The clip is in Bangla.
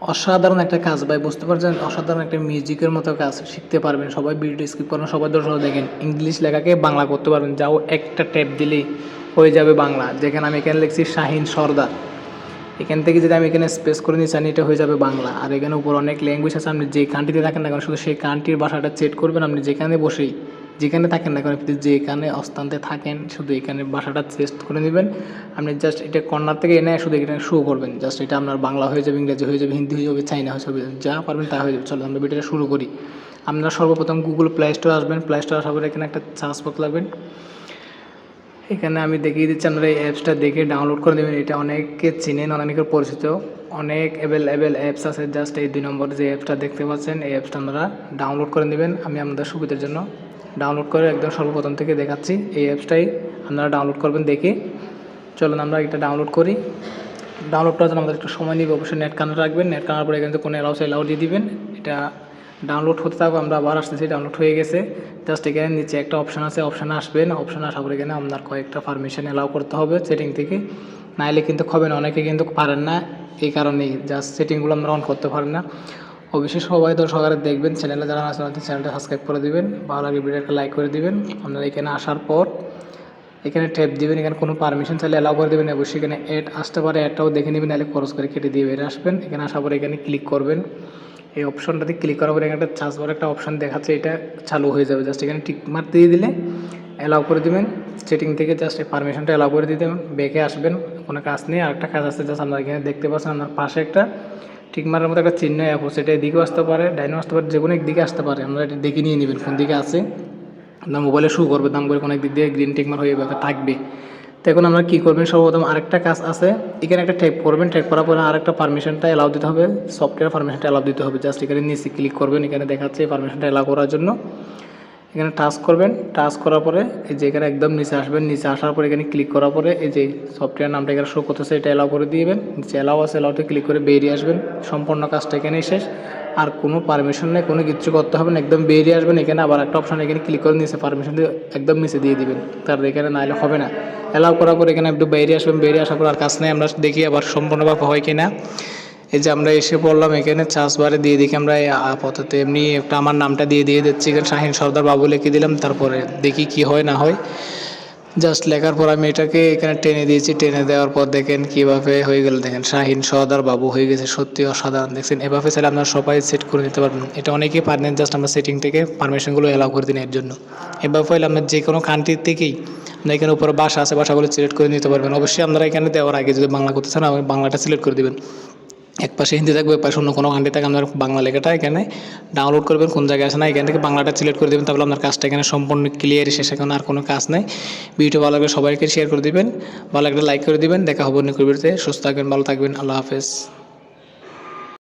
অসাধারণ একটা কাজ, ভাই, বুঝতে পারছেন? অসাধারণ একটা মিউজিকের মতো কাজ শিখতে পারবেন। সবাই ভিডিও স্কিপ করেন, সবাই দর্শক দেখেন। ইংলিশ লেখাকে বাংলা করতে পারবেন। যাও, একটা ট্যাপ দিলেই হয়ে যাবে বাংলা। যেখানে আমি এখানে লিখছি শাহিন সর্দার। এখান থেকে যদি আমি এখানে স্পেস করে জানি এটা হয়ে যাবে বাংলা। আর এখানে উপর অনেক ল্যাঙ্গুয়েজ আছে, আপনি যে কান্ট্রিতে থাকেন না কেন, শুধু সেই কান্ট্রির ভাষাটা চেট করবেন, আপনি যেখানে বসেই যেখানে থাকেন না কেন যেখানে অস্তান্তে থাকেন, শুধু এখানে ভাষাটা চেস্ট করে নেবেন। আপনি জাস্ট এটা কর্নার থেকে এনে শুধু এখানে শো করবেন। জাস্ট এটা আপনার বাংলা হয়ে যাবে, ইংরেজি হয়ে যাবে, হিন্দি হয়ে যাবে চাইনা হয়ে যাবে, যা পারবেন তা হয়ে যাবে। চলো আমরা ভিডিওটা শুরু করি। আপনারা সর্বপ্রথম গুগল প্লে স্টোর আসবেন। প্লে স্টোর আসার পরে এখানে একটা চার্জ বক্স লাগবেন এখানে আমি দেখিয়ে দিচ্ছি, আপনারা এই অ্যাপসটা দেখে ডাউনলোড করে দেবেন এটা অনেককে চিনেন, অনেকের পরিচিত। অনেক অ্যাভেলেবেল অ্যাপস আছে। জাস্ট এই দুই নম্বর যে অ্যাপসটা দেখতে পাচ্ছেন, এই অ্যাপসটা আপনারা ডাউনলোড করে নেবেন। আমি আপনাদের সুবিধার জন্য ডাউনলোড করে একদম সর্বপ্রথম থেকে দেখাচ্ছি এই অ্যাপসটাই। আপনারা ডাউনলোড করবেন দেখে। চলুন আমরা এটা ডাউনলোড করি। ডাউনলোড করার জন্য আমাদের একটু সময় নিবে। অবশ্যই নেট কানেক্ট রাখবেন। নেট কানার পরে থেকে কোনো এলাউ এলাউ দিয়ে দিবেন। এটা ডাউনলোড হতে থাকবে আমরা আবার আসতেছি ডাউনলোড হয়ে গেছে। জাস্ট এখানে নিচে একটা অপশান আছে অপশানে আসবেন অপশানে আসার পরে এখানে আপনার কয়েকটা পারমিশন এলাউ করতে হবে সেটিং থেকে। নাইলে কিন্তু হবে না, অনেকে কিন্তু পারেন না। এই কারণেই জাস্ট সেটিংগুলো আমরা অন করতে পারেন না। অবশ্যই সবাই তো সকালে দেখবেন, চ্যানেলে যারা তাদের চ্যানেলটা সাবস্ক্রাইব করে দিবেন, ভালো লাগে ভিডিওটা লাইক করে দিবেন। আপনারা এখানে আসার পর এখানে ট্যাপ দিবেন, এখানে কোনো পারমিশন চাইলে অ্যালাউ করে দেবেন, অবশ্যই এখানে অ্যাড আসতে পারে অ্যাডটাও দেখে নেবেন, নাহলে খরচ করে কেটে দিয়ে বেরিয়ে আসবেন। এখানে আসার পরে এখানে ক্লিক করবেন। এই অপশনটাতে ক্লিক করার পরে এখানে একটা চার্জ বার একটা অপশন দেখাচ্ছে, এটা চালু হয়ে যাবে। জাস্ট এখানে টিক মার দিয়ে দিলে অ্যালাউ করে দিবেন। সেটিং থেকে জাস্ট এই পারমিশনটা অ্যালাউ করে দিয়ে দেবেন বেঁকে আসবেন, কোনো কাজ নেই। আর একটা কাজ আছে জাস্ট আপনারা এখানে দেখতে পাচ্ছেন, আপনার পাশে একটা টিক মারার মতো একটা চিহ্ন অ্যাপ সেটা এদিকেও আসতে পারে, ডাইনও আসতে পারে যে কোনো একদিকে আসতে পারে। আমরা এটা দেখে নিয়ে নেবেন, কোন দিকে আছে। আপনার মোবাইলে শু করবে, দাম করে কোনো একদিক দিয়ে গ্রিন টিকমার হয়ে থাকবে। তো এখন আমরা কী করবেন? সর্বপ্রথম আরেকটা কাজ আছে। এখানে একটা ট্যাপ করবেন ট্যাপ করার পরে আরেকটা পারমিশনটা অ্যালাউ দিতে হবে। সফটওয়্যার পারমিশনটা অ্যালাউ দিতে হবে। জাস্ট এখানে নিচে ক্লিক করবেন, এখানে দেখাচ্ছে পারমিশনটা অ্যালাউ করার জন্য। এখানে টাচ করবেন টাচ করার পরে এই যে এখানে একদম নিচে আসবেন, নিচে আসার পরে এখানে ক্লিক করার পরে এই যে সফটওয়্যার নামটা এখানে শো করতেছে, এটা অ্যালাউ করে দিবেন। নিচে অ্যালাউ আছে অ্যালাউতে ক্লিক করে বেরিয়ে আসবেন। সম্পূর্ণ কাজটা এখানেই শেষ। আর কোনো পারমিশন নেই, কোনো কিছু করতে হবে না, একদম বেরিয়ে আসবেন। এখানে আবার একটা অপশন এখানে ক্লিক করে নিচে পারমিশন দিয়ে একদম নিচে দিয়ে দিবেন। তার এখানে নাহলে হবে না। অ্যালাউ করার পর এখানে একটু বেরিয়ে আসবেন, বেরিয়ে আসার পর আর কাজ নেই, আমরা দেখি আবার সম্পূর্ণভাবে হয় কি না এই যে আমরা এসে পড়লাম এখানে চাষ বারে দিয়ে দেখি আমরা আপাতত এমনি একটা আমার নামটা দিয়ে দিয়ে দিচ্ছি এখানে, শাহিন সর্দার বাবু লিখে দিলাম, তারপরে দেখি কি হয়, না হয়। জাস্ট লেখার পর আমি এটাকে এখানে টেনে দিয়েছি, টেনে দেওয়ার পর দেখেন কীভাবে হয়ে গেল, দেখেন শাহিন সর্দার বাবু হয়ে গেছে, সত্যি অসাধারণ, দেখছেন? এভাবে চাইলে আপনারা সবাই সেট করে নিতে পারবেন। এটা অনেকেই পারেন জাস্ট আমরা সেটিং থেকে পারমিশনগুলো অ্যালাউ করে দিন এর জন্য। এভাবে হলে আপনার যে কোনো কান্ট্রির থেকেই আপনার এখানে উপরে বাসা আছে বাসাগুলো সিলেক্ট করে নিতে পারবেন। অবশ্যই আপনারা এখানে দেওয়ার আগে যদি বাংলা করতে চান বাংলাটা সিলেক্ট করে দেবেন। এক পাশে হিন্দি থাকবে এক পাশে অন্য কোনো কান্ট্রি থাকে আপনার বাংলা লেখাটা এখানে ডাউনলোড করবেন, কোন জায়গায় আছে না, এখান থেকে বাংলাটা সিলেক্ট করে দেবেন, তাহলে আপনার কাজটা এখানে সম্পূর্ণ ক্লিয়ার শেষ, এখন আর কোনো কাজ নেই। ভিডিও ভালো লাগলে সবাইকে শেয়ার করে দেবেন, ভালো লাগলে লাইক করে দেবেন, দেখা হবে ভিডিওতে সুস্থ থাকবেন, ভালো থাকবেন, আল্লাহ হাফেজ।